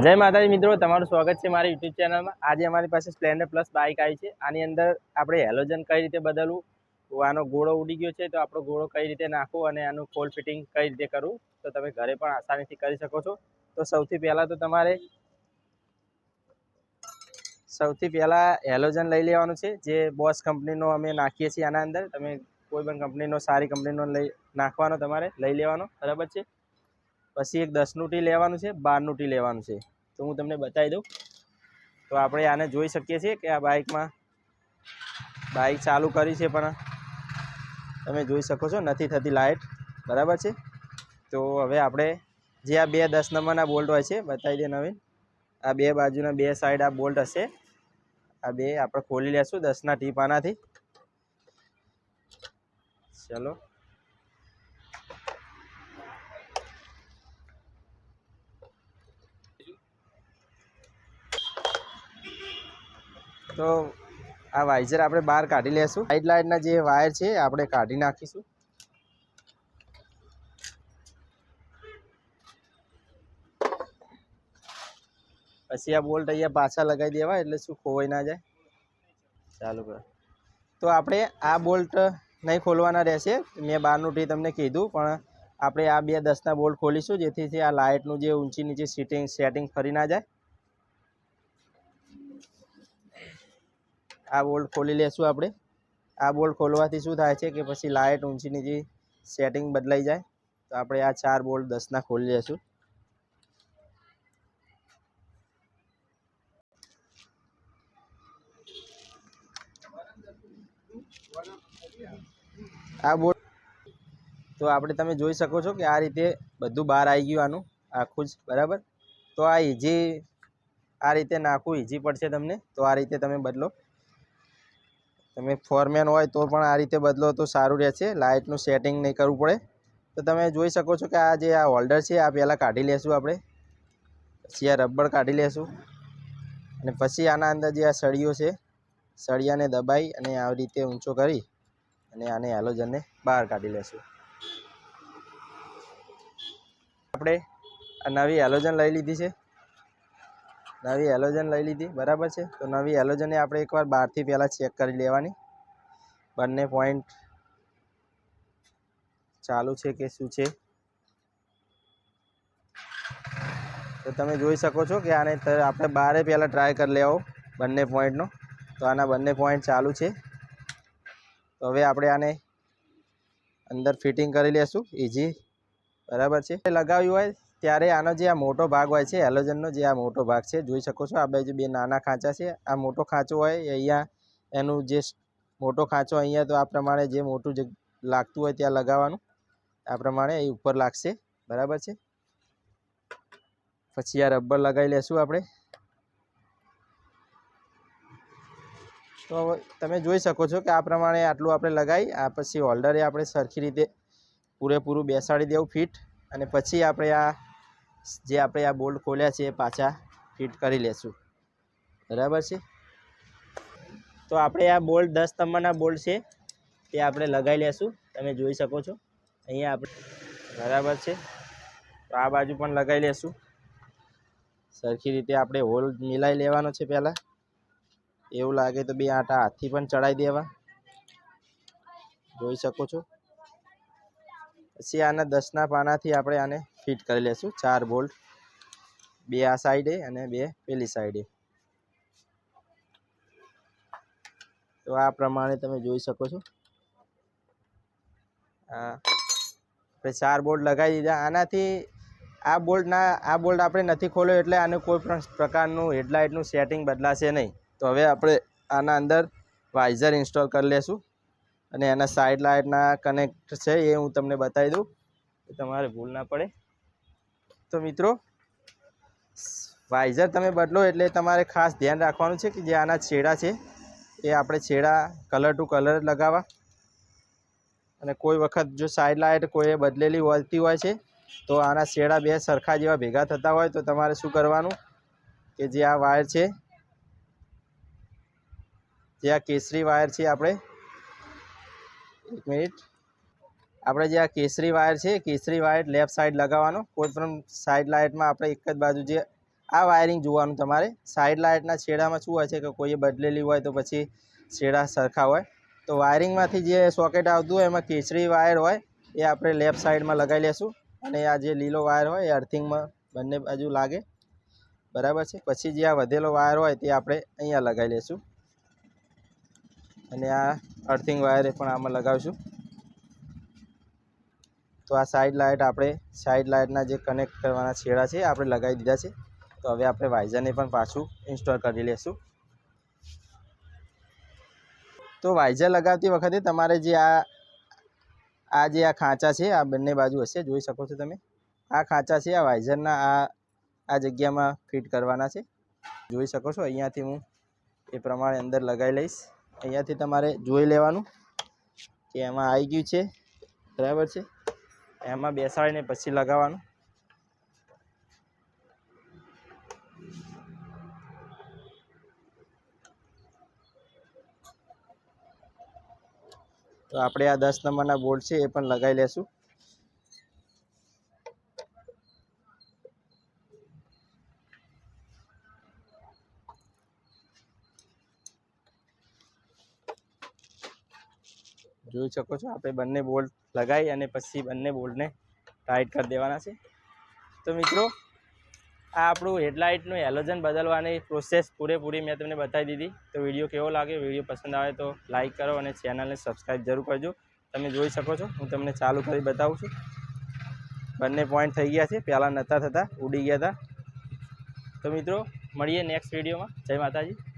જય માતાજી મિત્રો, તમારું સ્વાગત છે મારી યુટ્યુબ ચેનલમાં આજે અમારી પાસે સ્પ્લેન્ડર પ્લસ બાઇક આવી છે. આની અંદર આપણે હેલોજન કઈ રીતે બદલવું, આનો ગોળો ઉડી ગયો છે તો આપણો ગોળો કઈ રીતે નાખવો અને આનું ફોલ ફિટિંગ કઈ રીતે કરવું, તો તમે ઘરે પણ આસાનીથી કરી શકો છો. તો સૌથી પહેલાં તો તમારે સૌથી પહેલાં હેલોજન લઈ લેવાનું છે, જે બોસ કંપનીનો અમે નાખીએ છીએ આના અંદર. તમે કોઈ પણ કંપનીનો સારી કંપનીનો લઈ, નાખવાનો તમારે લઈ લેવાનો, બરાબર છે? પછી એક દસનું ટી લેવાનું છે, બારનું ટી લેવાનું છે. તો હું તમને બતાવી દઉં. તો આપણે આને જોઈ શકીએ છીએ કે આ બાઇકમાં બાઇક ચાલુ કરી છે પણ તમે જોઈ શકો છો, નથી થતી લાઇટ. બરાબર છે? તો હવે આપણે જે આ બે દસ નંબરના બોલ્ટ હોય છે, બતાવી દે નવીન. આ બે બાજુના બે સાઈડ આ બોલ્ટ હશે. આ બે આપણે ખોલી લેશું દસના ટીપ આનાથી ચલો. તો આ વાઇઝર આપણે બહાર કાઢી લેશું. સાઈડ લાઇટના જે વાયર છે, આપણે કાઢી નાખીશું. પછી આ બોલ્ટ અહીંયા પાછા લગાવી દેવા, એટલે શું ખોવાઈ ના જાય. ચાલુ કરો. તો આપણે આ બોલ્ટ નહીં ખોલવાના રહેશે. મેં બહારનું ટી તમને કીધું, પણ આપણે આ બે દસના બોલ્ટ ખોલીશું, જેથી આ લાઇટનું જે ઊંચી નીચે સીટિંગ સેટિંગ ફરી ના જાય. આ બોલ્ટ ખોલી લેશું આપણે. આ બોલ્ટ ખોલવાથી શું થાય છે કે પછી લાઇટ ઊંચી નીચી સેટિંગ બદલાઈ જાય, તો આપણે આ ચાર બોલ્ટ દસના ખોલી લેશું. આ બોલ્ટ તો આપણે તમે જોઈ શકો છો કે આ રીતે બધું બહાર આવી ગયું આનું, આખું જ, બરાબર? તો આ ઇઝી આ રીતે નાખવું ઇઝી પડશે તમને. તો આ રીતે તમે બદલો. તમે ફોરમેન હોય તો પણ આ રીતે બદલો તો સારું રહેશે. લાઇટનું સેટિંગ નહીં કરવું પડે. તો તમે જોઈ શકો છો કે આ જે આ હોલ્ડર છે, આ પહેલાં કાઢી લેશું આપણે. પછી આ રબર કાઢી લેશું. અને પછી આના અંદર જે આ સળીઓ છે, સળિયાને દબાઈ અને આવી રીતે ઊંચો કરી અને આને હેલોજનને બહાર કાઢી લેશું. આપણે આ નવી હેલોજન લઈ લીધી છે. નવી હેલોજન લઈ લીધી, બરાબર છે? તો નવી હેલોજનને આપણે એકવાર બહારથી પહેલાં ચેક કરી લેવાની. બંને પોઈન્ટ ચાલુ છે કે શું છે? તો તમે જોઈ શકો છો કે આને આપણે બારે પહેલાં ટ્રાય કરી લેવો બંને પોઈન્ટનો તો આના બંને પોઈન્ટ ચાલુ છે. તો હવે આપણે આને અંદર ફિટિંગ કરી લેશું ઇઝી બરાબર છે? લગાવ્યું હોય ત્યારે આનો જે આ મોટો ભાગ હોય છે હેલોજનનો જે આ મોટો ભાગ છે, જોઈ શકો છો આ બાજુ બે નાના ખાંચા છે, આ મોટો ખાંચો હોય અહીંયા એનું જે મોટો ખાંચો અહીંયા તો આ પ્રમાણે જે મોટું જે લાગતું હોય ત્યાં લગાવવાનું. આ પ્રમાણે એ ઉપર લાગશે, બરાબર છે? પછી આ રબર લગાવી લેશું આપણે. તો તમે જોઈ શકો છો કે આ પ્રમાણે આટલું આપણે લગાવી, આ પછી હોલ્ડરે આપણે સરખી રીતે પૂરેપૂરું બેસાડી દેવું ફિટ અને પછી આપણે આ જે આપણે આ બોલ્ટ ખોલ્યા છે એ પાછા ફિટ કરી લેશું. બરાબર છે? તો આપણે આ બોલ્ટ દસ નંબરના બોલ્ટ છે, તે આપણે લગાવી લેશું. તમે જોઈ શકો છો. અહીંયા આપણે બરાબર છે. તો આ બાજુ પણ લગાવી લેશું. સરખી રીતે આપણે હોલ મિલાવી લેવાનો છે પહેલાં. એવું લાગે તો બે આટા હાથથી પણ ચડાવી દેવા. જોઈ શકો છો. પછી આના દસના પાનાથી આપણે આને ફિટ કરી લેશું. ચાર બોલ્ટ, બે આ સાઈડે અને બે પેલી સાઈડે. તો આ પ્રમાણે તમે જોઈ શકો છો. આપણે ચાર બોલ્ટ લગાવી દીધા. આનાથી આ બોલ્ટના આ બોલ્ટ આપણે નથી ખોલ્યો એટલે આનું કોઈ પણ પ્રકારનું હેડલાઇટનું સેટિંગ બદલાશે નહીં. તો હવે આપણે આના અંદર વાઇઝર ઇન્સ્ટોલ કરી લેશું. અને એના સાઈડ લાઇટના કનેક્ટ છે એ હું તમને બતાવી દઉં. તમારે ભૂલ ના પડે. તો મિત્રો વાઇઝર તમે બદલો એટલે તમારે ખાસ ધ્યાન રાખવાનું છે કે જે આના છેડા છે, એ આપણે છેડા કલર ટુ કલર લગાવવા. અને કોઈ વખત જો સાઈડ લાઇટ કોઈએ બદલેલી હોતી હોય છે, તો આના છેડા બે સરખા જેવા ભેગા થતા હોય તો તમારે શું કરવાનું કે જે આ વાયર છે, જે આ કેસરી વાયર છે આપણે, એક મિનિટ. આપણે જે આ કેસરી વાયર છે, કેસરી વાયર લેફ્ટ સાઈડ લગાવવાનો. કોઈ પણ સાઈડ લાઇટમાં આપણે એક જ બાજુ જે આ વાયરિંગ જોવાનું તમારે. સાઈડ લાઇટના છેડામાં શું હોય છે કે કોઈએ બદલેલી હોય તો પછી છેડા સરખા હોય. તો વાયરિંગમાંથી જે સોકેટ આવતું હોય, એમાં કેસરી વાયર હોય, એ આપણે લેફ્ટ સાઈડમાં લગાવી લેશું. અને આ જે લીલો વાયર હોય, એ અર્થિંગમાં બંને બાજુ લાગે. બરાબર છે? પછી જે આ વધેલો વાયર હોય, તે આપણે અહીંયા લગાવી લેશું. અને આ અર્થિંગ વાયર પણ આમાં લગાવીશું. તો આ સાઈડ લાઇટ આપણે સાઈડ લાઇટના જે કનેક્ટ કરવાના છેડા છે આપણે લગાવી દીધા છે. તો હવે આપણે વાઇઝરને પણ પાછું ઇન્સ્ટોલ કરી લેશું. તો વાઇઝર લગાવતી વખતે તમારે જે આ આ જે આ ખાંચા છે, આ બંને બાજુ હશે, જોઈ શકો છો તમે. આ ખાંચા છે, આ વાઇઝરના આ આ જગ્યામાં ફિટ કરવાના છે. જોઈ શકો છો, અહીંયાથી હું એ પ્રમાણે અંદર લગાવી લઈશ. અહીંયાથી તમારે જોઈ લેવાનું કે એમાં આવી ગયું છે, બરાબર છે? એમાં બેસાડીને પછી લગાવવાનું. તો આપણે આ દસ નંબરના બોર્ડ છે એ પણ લગાવી લેશું. જોઈ શકો છો. આપણે બંને બોલ્ટ લગાવી અને પછી બંને બોલ્ટને ટાઈટ કરી દેવાના છે. તો મિત્રો, આ આપણું હેડલાઇટનું હેલોજન બદલવાની પ્રોસેસ પૂરેપૂરી મેં તમને બતાવી દીધી. તો વીડિયો કેવો લાગે વીડિયો પસંદ આવે તો લાઈક કરો અને ચેનલને સબસ્ક્રાઈબ જરૂર કરજો. તમે જોઈ શકો છો, હું તમને ચાલુ કરી બતાવું છું. બંને પોઈન્ટ થઈ ગયા છે. પહેલાં નહોતા થતા, ઉડી ગયા હતા. તો મિત્રો, મળીએ નેક્સ્ટ વિડીયોમાં. જય માતાજી.